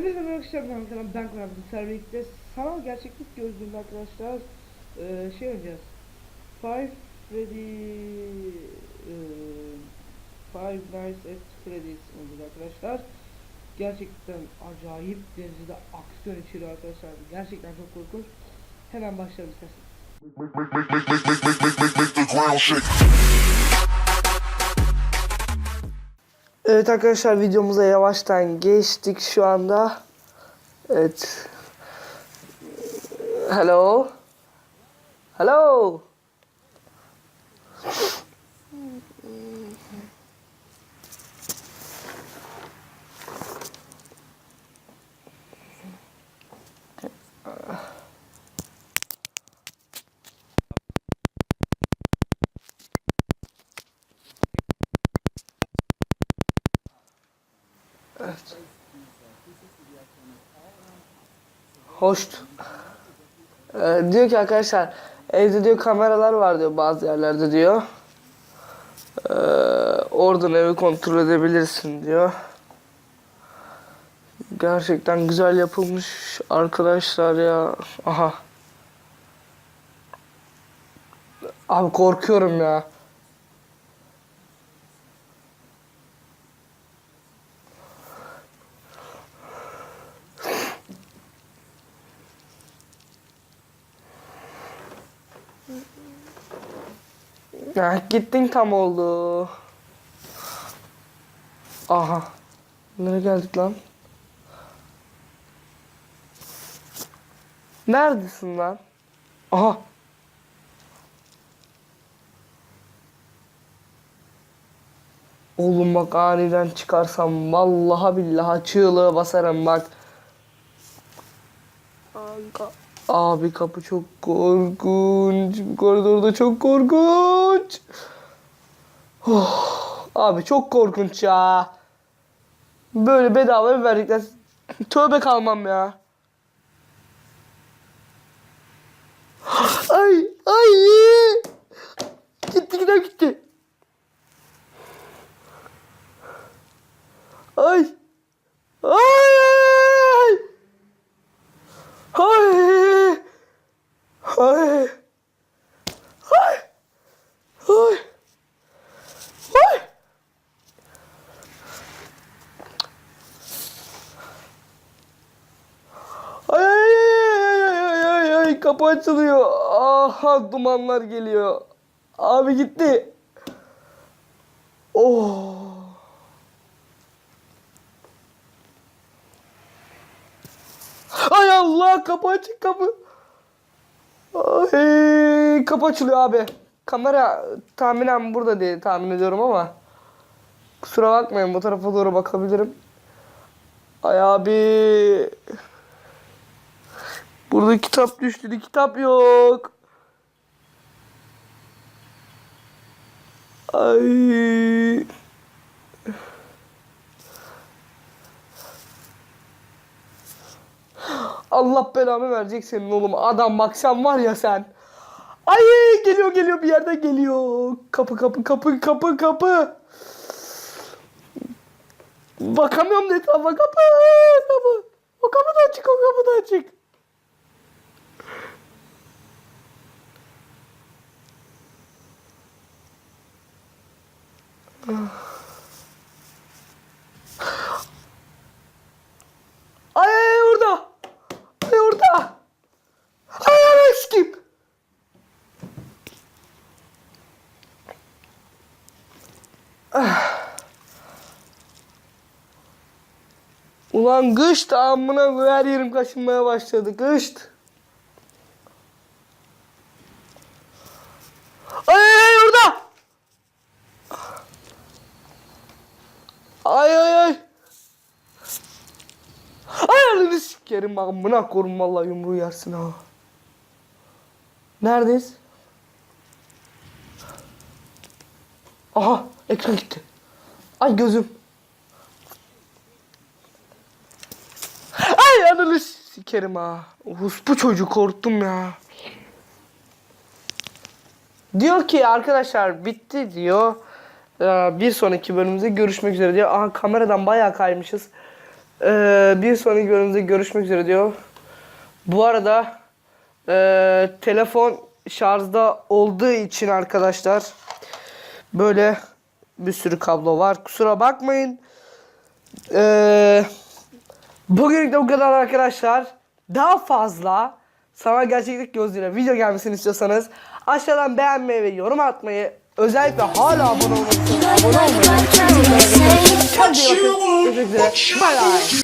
Hepinize merhaba arkadaşlar ben Hakan ben Bilgisayar birlikte sanal gerçeklik gözlüğünde arkadaşlar eee, şey oynayacağız. Five Freddy eee, Five Nights at Freddy's oynayacağız arkadaşlar. Gerçekten acayip derecede aksiyon içeriyor arkadaşlar. Gerçekten çok korkunç. Hemen başlayalım isterseniz Evet arkadaşlar videomuza yavaştan geçtik şu anda. Evet. Hello. Hello. Evet. Hoş. Ee, diyor ki arkadaşlar evde diyor kameralar var diyor bazı yerlerde diyor. Ee, oradan evi kontrol edebilirsin diyor. Gerçekten güzel yapılmış arkadaşlar ya. Aha. Abi korkuyorum ya. Ya gittin tam oldu. Aha. Nereye geldik lan? Neredesin lan? Aha. Oğlum bak aniden çıkarsam vallahi billahi çığlığı basarım bak. Aga. Abi kapı çok korkunç. Bu koridorda çok korkunç. Oh, abi çok korkunç ya. Böyle bedava verdikler. Tövbe kalmam ya. Ay ay. Gitti gider gitti. Ay. Ay ay ay. Ay. Ay. Ay. Ay. Ay. Ay ay ay ay ay ay ay kapı açılıyor. Aha dumanlar geliyor. Abi gitti. Oh. Ay Allah kapı açık kapı. Ay kapı açılıyor abi. Kamera tahminen burada diye tahmin ediyorum ama. Kusura bakmayın bu tarafa doğru bakabilirim. Ay abi. Burada kitap düştü. Kitap yok. Ay. Allah belamı verecek senin oğlum. Adam bak sen var ya sen. Ay geliyor geliyor bir yerden geliyor. Kapı kapı kapı kapı kapı. Bakamıyorum etrafa kapı kapı. O kapı da açık o kapı da açık. Ay ay orada. Ay orada. Ay ay skip. Ulan gışt amına her yerim kaşınmaya başladı gışt. Ay ay ay. Ay ay ay. Ayarını sikerim amına korum vallahi yumruğu yersin ha. Neredeyiz? Aha ekran gitti. Ay gözüm. Ay ananı sikerim ha. Hus bu çocuğu korktum ya. Diyor ki arkadaşlar bitti diyor. Ee, Bir sonraki bölümümüzde görüşmek üzere diyor. Aha kameradan bayağı kaymışız. Ee, bir sonraki bölümde görüşmek üzere diyor. Bu arada ee, telefon şarjda olduğu için arkadaşlar böyle bir sürü kablo var. Kusura bakmayın. Ee, bugünlük de bu kadar arkadaşlar. Daha fazla sana gerçeklik gözüyle video gelmesini istiyorsanız aşağıdan beğenmeyi ve yorum atmayı özellikle hala abone olmayı abone olmayı Kendinize iyi bakın. Görüşmek üzere. Bye bye.